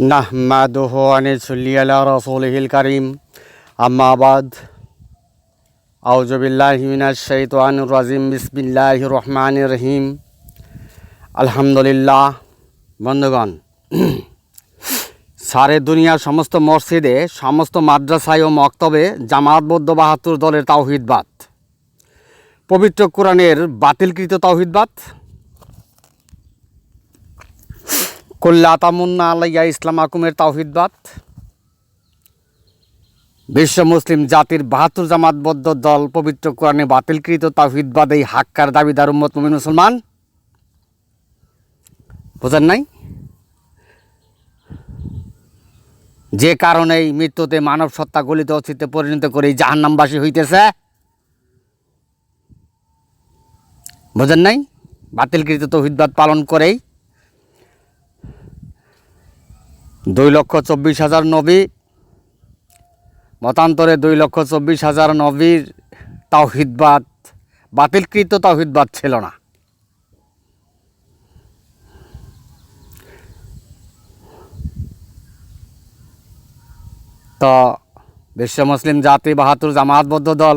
নাহমাদুহ আনিসুল্লিয়ালা রসুলহিল করিম আম্মাবাদ আউজবিল্লাহমিনা শৈতান রাজিম বিসমিল্লাহ রহমান রহিম আলহামদুলিল্লাহ বন্ধুগণ, সারে দুনিয়ার সমস্ত মসজিদে, সমস্ত মাদ্রাসায় ও মক্তবে জামাতবদ্ধ বাহাত্তর দলের তাওহিদবাদ পবিত্র কোরআনের বাতিলকৃত তাওহিদবাদ কল্লা তামুন্না আলাইয়া ইসলাম আকুমের তাওহিদবাদ বিশ্ব মুসলিম জাতির বাহাত্তর জামাতবদ্ধ দল পবিত্র কোরআনে বাতিলকৃত তাওহিদবাদ এই হাক্কার দাবিদার উম্মত মুমিন মুসলমান। বোঝেন নাই? যে কারণেই মৃত্যুতে মানব সত্তা গলিত অস্তিত্বে পরিণত করে জাহান্নামবাসী হইতেছে। বোঝেন নাই? বাতিলকৃত তৌহিদবাদ পালন করেই দুই লক্ষ চব্বিশ হাজার নবী, মতান্তরে দুই লক্ষ চব্বিশ হাজার নবীর তাওহিদবাদ বাতিলকৃত তাওহিদবাদ ছিল না। তো বিশ্ব মুসলিম জাতি বাহাত্তর জামাতবদ্ধ দল,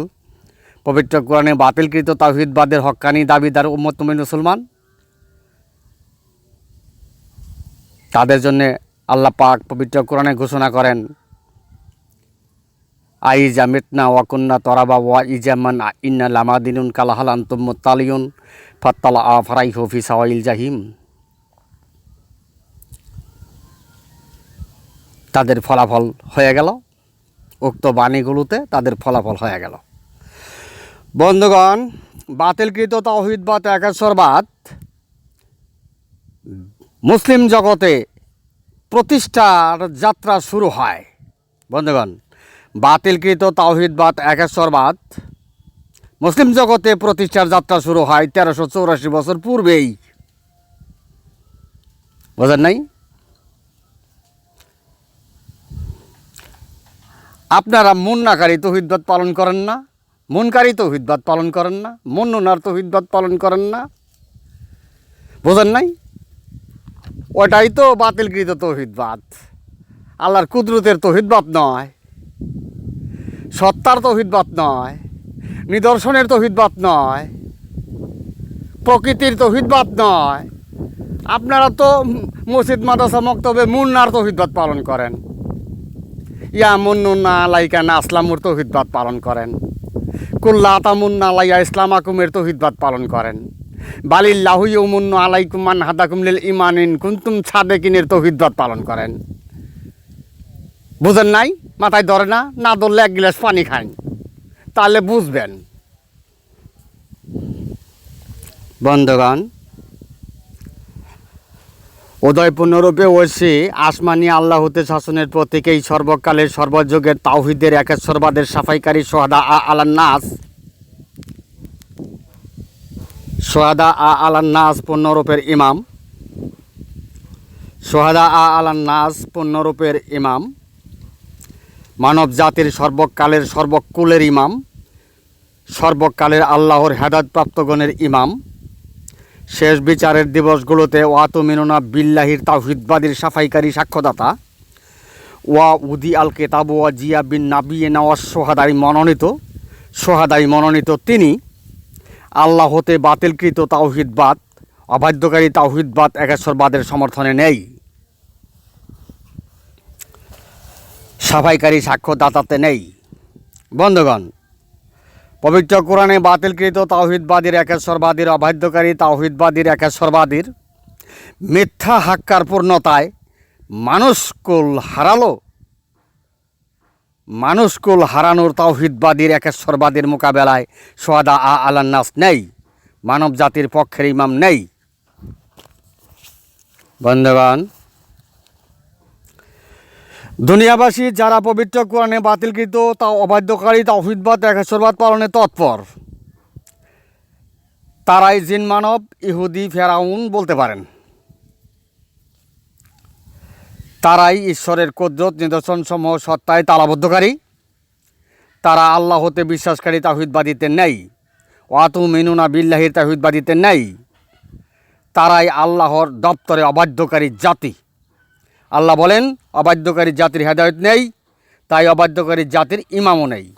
পবিত্র কোরআনে বাতিলকৃত তাওহিদবাদের হক্কানি দাবিদার উম্মত মুমিন মুসলমান? তাদের জন্যে আল্লাহ পাক পবিত্র কোরআনে ঘোষণা করেন আই জামিতনা ওয়াকুন্না তরাবা ওয়া ইজামান ইন্না লামাদিনুন কালাহাল আন্তুম মুতালিউন ফাত্তালা আ ফারাই হফি সাওয়াইল জাহিম। তাদের ফলাফল হয়ে গেল। উক্ত বাণীগুলোতে তাদের ফলাফল হয়ে গেল। বন্ধুগণ, বাতিলকৃত তৌহিদবাদ একেশ্বরবাদ মুসলিম জগতে প্রতিষ্ঠার যাত্রা শুরু হয়। বন্ধুগণ, বাতিলকৃত তাওহিদবাদ একেশ্বরবাদ মুসলিম জগতে প্রতিষ্ঠার যাত্রা শুরু হয় তেরোশো চৌরাশি বছর পূর্বেই। বোঝেন নাই? আপনারা মুন্নাকারী তৌহিদবাদ পালন করেন না, মুনকারী তৌহিদবাদ পালন করেন না, মুন্নুনার তৌহিদবাদ পালন করেন না। বোঝেন নাই? ওটাই তো বাতিলকৃত তৌহিদবাদ আল্লাহর কুদরতের তৌহিদবাদ নয়। সত্তার তৌহিদবাদ নয়। নিদর্শনের তৌহিদবাদ নয়। প্রকৃতির তৌহিদবাদ নয়। আপনারা তো মসজিদ মাদাসা মক্তবে মুন্নার তৌহিদবাদ পালন করেন। ইয়া মুন্নুন্না আলাইকা না আসলামুর তৌহিদবাদ পালন করেন। কুল্লা তামুন্না আলাইয়া ইসলাম আকুমের তৌহিদবাদ পালন করেন। বালিল্লাহু ইউমুন্নু আলাইকুম মান হাদাকুম লিল ইমানিন কুনতুম সাদেকিনের তৌহিদবাদ পালন করেন। বুঝেন নাই? মাথায় ধরে না? না ধরলে এক গ্লাস পানি খান। তাহলে বুঝবেন। বন্ধুগণ উদয়পূর্ণরূপে ঐশী আসমানি আল্লাহ হতে শাসনের প্রতীক এই সর্বকালের সর্বযুগের তাওহিদের একেশ্বরবাদের সাফাইকারী সোহাদা আ আলান নাস সোহাদা আ আলান নাজ পণ্যরূপের ইমাম। সোহাদা আ আলান নাস পূর্ণরূপের ইমাম। মানব জাতির সর্বকালের সর্বকুলের ইমাম। সর্বকালের আল্লাহর হেদায়তপ্রাপ্তগণের ইমাম। শেষ বিচারের দিবসগুলোতে ওয়াতু মিনুনা বিল্লাহির তাহিদবাদীর সাফাইকারী সাক্ষ্যদাতা। ওয়া উদি আল কেতাব ওয়া জিয়া বিন নাবিয়ে নেওয়া সোহাদাই মনোনীত। সোহাদাই মনোনীত তিনি আল্লাহ হতে বাতিলকৃত তাওহিদবাদ অবাধ্যকারী তাওহিদবাদ একেশ্বরবাদের সমর্থনে নেই। সাফাইকারী সাক্ষ্যদাতাতে নেই। বন্ধুগণ, পবিত্র কোরআনে বাতিলকৃত তাওহিদবাদীর একেশ্বরবাদীর, অবাধ্যকারী তাওহিদবাদীর একেশ্বরবাদীর মিথ্যা হাক্কার পূর্ণতায় মানুষ মানুষকুল হারালো। মানুষকুল হারানোর তাওহিদবাদীর একেশ্বরবাদীর মোকাবেলায় সোয়াদা আ আলান্নাস নেই, মানব জাতির পক্ষের ইমাম নেই। বন্ধুগণ, দুনিয়াবাসী যারা পবিত্র কোরআনে বাতিলকৃত, তা অবাধ্যকারী তাওহিদবাদ একেশ্বরবাদ পালনে তৎপর। তারাই জিন মানব, ইহুদি, ফেরাউন বলতে পারেন। তারাই ঈশ্বরের কদ্রত নিদর্শন সমূহ সত্তায় তালাবদ্ধকারী। তারা আল্লাহ হতে বিশ্বাসকারী তাহিদবাদীতে নেই। ওয়াতু মিনুনা বিল্লাহির তাহিদবাদীতে নেই। তারাই আল্লাহর দপ্তরে অবাধ্যকারী জাতি। আল্লাহ বলেন, অবাধ্যকারী জাতির হেদায়ত নেই, তাই অবাধ্যকারী জাতির ইমামও নেই।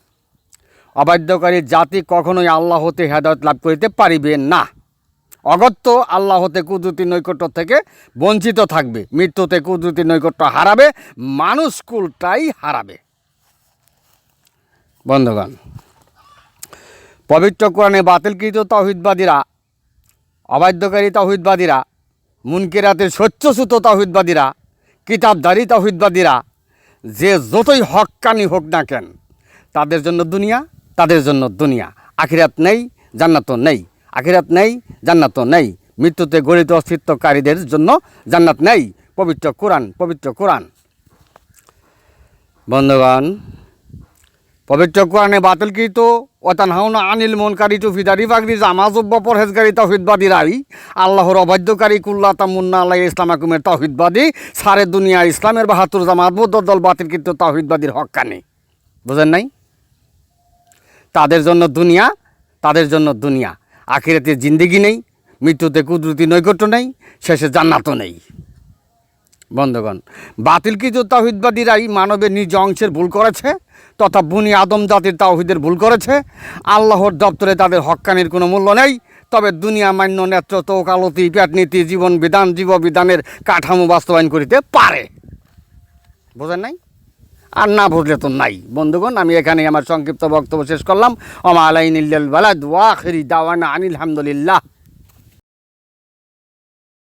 অবাধ্যকারী জাতি কখনোই আল্লাহ হতে হেদায়ত লাভ করিতে পারিবে না। অগত্য আল্লাহতে কুদরতি নৈকট্য থেকে বঞ্চিত থাকবে। মৃত্যুতে কুদরতি নৈকট্য হারাবে মানুষ কুলটাই হারাবে। বন্ধুগণ, পবিত্র কোরআনে বাতিলকৃত তহিদবাদীরা, অবাধ্যকারী তহিদবাদীরা, মুনকিরাতের স্বচ্ছসূত তহিদবাদীরা, কিতাবধারী তহিদবাদীরা, যে যতই হক্কানি হোক না কেন, তাদের জন্য দুনিয়া, তাদের জন্য দুনিয়া। আখিরাত নেই, জান্নাত নেই। আখিরাত নেই, জান্নাত নেই। মৃত্যুতে গড়িত অস্তিত্বকারীদের জন্য জান্নাত নেই। পবিত্র কোরআন পবিত্র কোরআন। বন্ধুগণ, পবিত্র কোরআনে বাতিলকৃত ওতানহাউনা আনিল মনকারী টুফিদারি বাগরি জামাজব্য পরহেজগারী তহিদবাদীরাই আল্লাহর অবাধ্যকারী কুল্লা তামুন্না আল্লাহ ইসলাম আকুমের তহিদবাদী, সারে দুনিয়া ইসলামের বাহাত্তর জামাত বৌদ্ধ দল বাতিলকৃত তহিদবাদীর হক্কানি। বুঝেন নাই? তাদের জন্য দুনিয়া, তাদের জন্য দুনিয়া। আখিরাতে জিন্দিগি নেই, মৃত্যুতে কুদরতি নৈকট্য নেই, শেষে জান্নাতও নেই। বন্ধুগণ বাতিলকৃত তাহিদবাদীরাই মানবের নিজ অংশের ভুল করেছে, তথা বুনি আদম জাতির তাওহিদের ভুল করেছে? আল্লাহর দপ্তরে তাদের হক্কানির কোনো মূল্য নেই, তবে দুনিয়া মান্য নেতৃত্ব কালতি পেটনীতি, জীবন বিধান জীব বিধানের কাঠামো বাস্তবায়ন করিতে পারে। বোঝেন নাই? আর না বুঝলে তো নাই। বন্ধুগণ, আমি এখানে আমার সংক্ষিপ্ত বক্তব্য শেষ করলাম। ওমা আলাইনিল্লাল বালাদ, ওয়াখিরি দাওয়ানা আনিল হামদুলিল্লাহ।